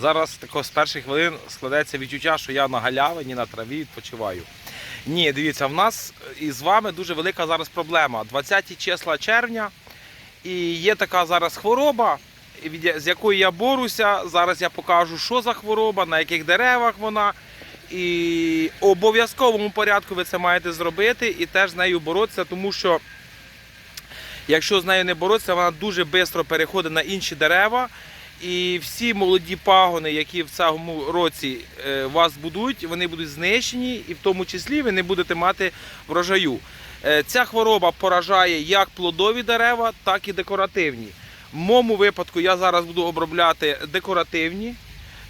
Зараз тако з перших хвилин складеться відчуття, що я на галявині, на траві відпочиваю. Ні, дивіться, в нас із вами дуже велика зараз проблема. 20 числа червня, і є така зараз хвороба, з якою я борюся. Зараз я покажу, що за хвороба, на яких деревах вона. І обов'язковому порядку ви це маєте зробити і теж з нею боротися, тому що якщо з нею не боротися, вона дуже швидко переходить на інші дерева. І всі молоді пагони, які в цьому році е, вас будуть, вони будуть знищені, і в тому числі ви не будете мати врожаю. Е, Ця хвороба поражає як плодові дерева, так і декоративні. В моєму випадку я зараз буду обробляти декоративні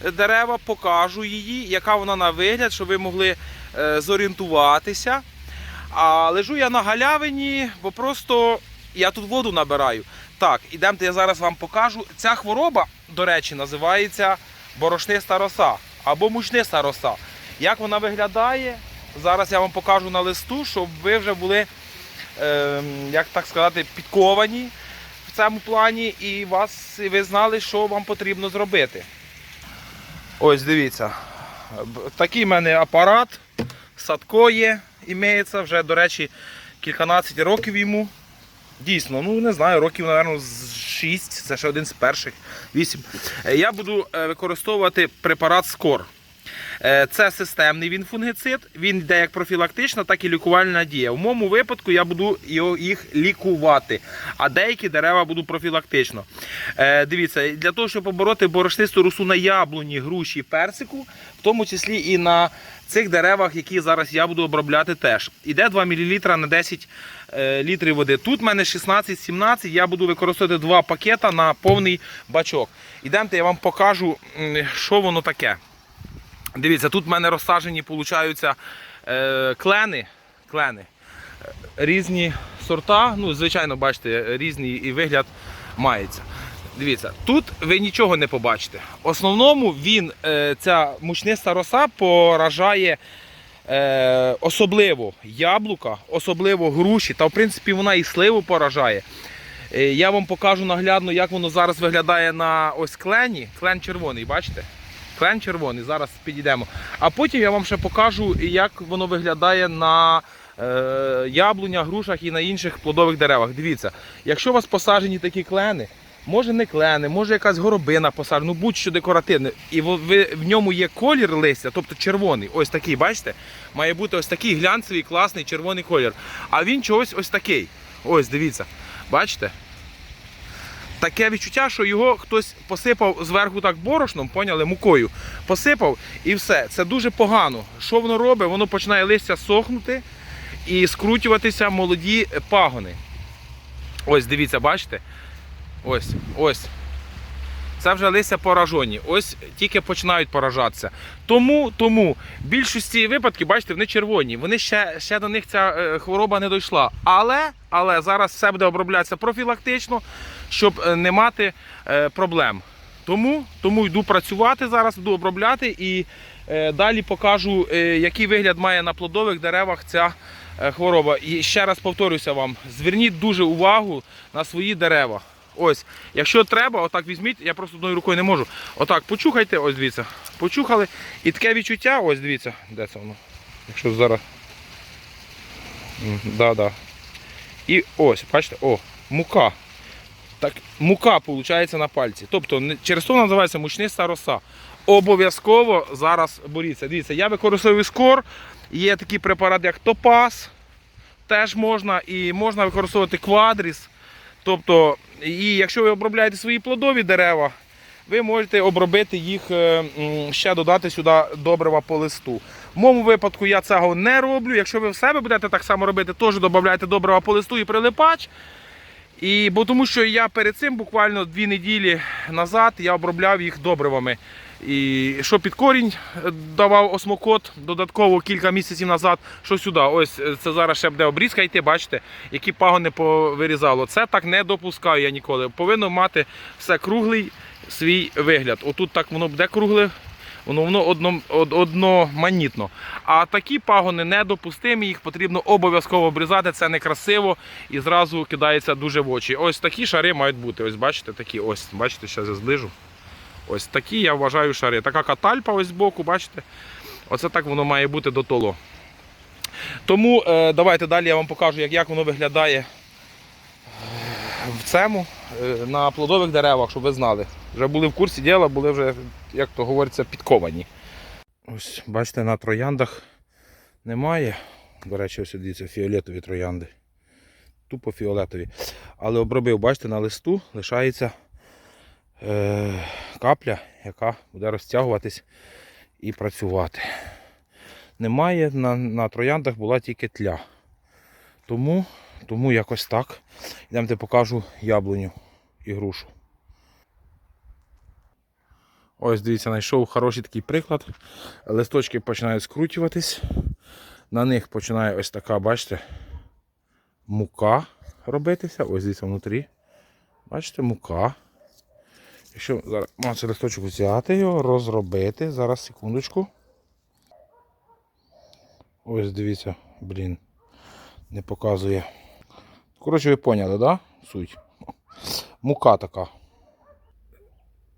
е, дерева, покажу її, яка вона на вигляд, щоб ви могли зорієнтуватися. А лежу я на галявині, бо просто я тут воду набираю. Так, ідемте, я зараз вам покажу. Ця хвороба, до речі, називається борошниста роса або мучниста роса. Як вона виглядає? Зараз я вам покажу на листу, щоб ви вже були, ем, як так сказати, підковані в цьому плані і вас, ви знали, що вам потрібно зробити. Ось дивіться. Такий в мене апарат. Садко є, імеється вже, до речі, кільканадцять років йому. Дійсно, ну не знаю, років, напевно, з 6, це ще один з перших, 8. Я буду е, використовувати препарат Скор. Е, Це системний він фунгицид, він йде як профілактична, так і лікувальна дія. В моєму випадку я буду їх лікувати, а деякі дерева буду профілактично. Е, Дивіться, для того, щоб побороти борошнисту росу на яблуні, груші, персику, в тому числі і на цих деревах, які зараз я буду обробляти теж. Іде 2 мл на 10 е, літрів води. Тут в мене 16-17, я буду використовувати два пакета на повний бачок. Ідемте, я вам покажу, що воно таке. Дивіться, тут в мене розсаджені получаються, е, клени, клени. Різні сорта, ну, звичайно, бачите, різний і вигляд мається. Дивіться, тут ви нічого не побачите. В основному він, е, ця мучниста роса поражає е, особливо яблука, особливо груші, та в принципі вона і сливу поражає. Е, Я вам покажу наглядно, як воно зараз виглядає на ось клені. Клен червоний, бачите? Клен червоний, зараз підійдемо. А потім я вам ще покажу, як воно виглядає на е, яблунях, грушах і на інших плодових деревах. Дивіться, якщо у вас посаджені такі клени, може не клени, може якась горобина посаджена, ну будь-що декоративне, і ви, в ньому є колір листя, тобто червоний, ось такий, бачите? Має бути ось такий глянцевий, класний червоний колір. А він чогось ось такий. Ось, дивіться, бачите? Таке відчуття, що його хтось посипав зверху так борошном, поняли, мукою. Посипав і все. Це дуже погано. Що воно робить? Воно починає листя сохнути і скручуватися молоді пагони. Ось, дивіться, бачите? Ось, ось. Це вже листя поражені. Ось тільки починають поражатися. Тому, тому в більшості випадків, бачите, вони червоні. Вони ще, ще до них ця е, хвороба не дійшла. Але, але зараз все буде оброблятися профілактично, щоб е, не мати е, проблем. Тому, тому йду працювати зараз, буду обробляти і е, далі покажу, який вигляд має на плодових деревах ця хвороба. І ще раз повторюся вам: зверніть дуже увагу на свої дерева. Ось, якщо треба, отак візьміть, я просто одною рукою не можу. Отак, почухайте, ось дивіться. Почухали. І таке відчуття, ось дивіться, де це воно? Якщо зараз. Да, да. І ось, бачите, о, мука. Так, мука виходить на пальці. Тобто через то називається мучниста роса. Обов'язково зараз боріться. Дивіться, я використовую скор, є такий препарат, як топаз, теж можна, і можна використовувати квадріс. Тобто, і якщо ви обробляєте свої плодові дерева, ви можете обробити їх, е, ще додати сюди добрива по листу. В моєму випадку я цього не роблю. Якщо ви в себе будете так само робити, теж додавайте добрива по листу і прилипач. І, бо тому що я перед цим буквально дві неділі назад я обробляв їх добривами. І що під корінь е, давав осмокот додатково кілька місяців назад, що сюди. Ось е, це зараз ще буде обрізка йти, бачите, які пагони повирізало. Це так не допускаю я ніколи. Повинно мати все круглий свій вигляд. Отут так воно буде кругле, воно воно одно, од- одноманітно. А такі пагони недопустимі, їх потрібно обов'язково обрізати. Це некрасиво і зразу кидається дуже в очі. Ось такі шари мають бути. Ось бачите, такі ось. Бачите, зараз я зближу. Ось такі, я вважаю, шари. Така катальпа ось збоку, бачите? Оце так воно має бути до толо. Тому е, давайте далі я вам покажу, як, як воно виглядає в цьому е, на плодових деревах, щоб ви знали. Вже були в курсі діла, були вже, як то говориться, підковані. Ось, бачите, на трояндах немає. До речі, ось дивіться, фіолетові троянди. Тупо фіолетові. Але обробив, бачите, на листу лишається е, капля, яка буде розтягуватись і працювати. Немає, на, на трояндах була тільки тля. Тому, тому якось так. Йдемте покажу яблуню і грушу. Ось дивіться, знайшов хороший такий приклад. Листочки починають скручуватись. На них починає ось така, бачите, мука робитися. Ось дивіться внутрі. Бачите, мука. Якщо зараз можна цей листочок взяти його, розробити. Зараз секундочку. Ось дивіться, блін, не показує. Коротше, ви поняли, да? Суть. Мука така.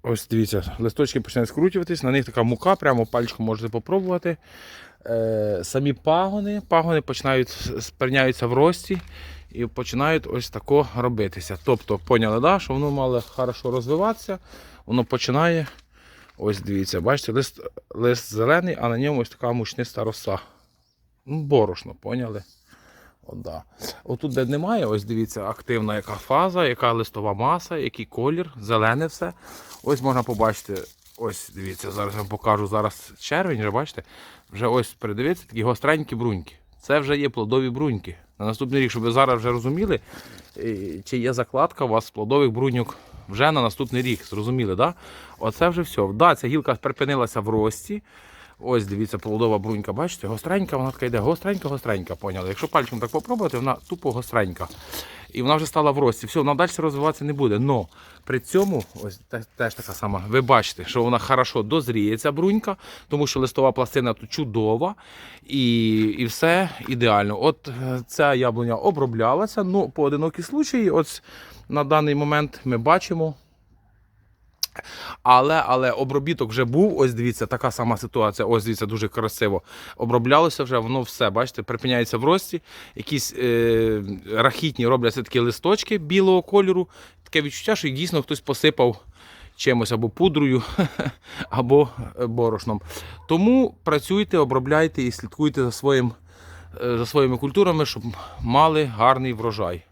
Ось дивіться, листочки починають скручуватись, на них така мука, прямо пальчиком можете попробувати. Е, самі пагони, пагони починають спиняються в рості і починають ось тако робитися. Тобто, поняли, да, що воно мало хорошо розвиватися, воно починає. Ось дивіться, бачите, лист, лист зелений, а на ньому ось така мучниста роса. Борошно, поняли? Да. Отут, де немає, ось дивіться, активна яка фаза, яка листова маса, який колір, зелене все. Ось можна побачити, ось дивіться, зараз я вам покажу зараз червень, вже бачите, вже ось передивіться такі гостренькі бруньки. Це вже є плодові бруньки. На наступний рік, щоб ви зараз вже розуміли, чи є закладка у вас плодових бруньок вже на наступний рік. Зрозуміли, да? Оце вже все. Да, ця гілка припинилася в рості. Ось дивіться, плодова брунька, бачите, гостренька, вона така йде, гостренька, гостренька, поняли. Якщо пальчиком так попробувати, вона тупо гостренька. І вона вже стала в рості. Все, вона далі розвиватися не буде. Но при цьому, ось теж така сама, ви бачите, що вона хорошо дозріє, ця брунька, тому що листова пластина тут чудова і, і все ідеально. От е, ця яблуня оброблялася, ну поодинокі случаї, от на даний момент ми бачимо. Але, але обробіток вже був. Ось дивіться, така сама ситуація. Ось дивіться, дуже красиво. Оброблялося вже, воно все, бачите, припиняється в рості. Якісь е, рахітні робляться такі листочки білого кольору. Таке відчуття, що дійсно хтось посипав чимось або пудрою, або е, борошном. Тому працюйте, обробляйте і слідкуйте за, своїм, е, за своїми культурами, щоб мали гарний врожай.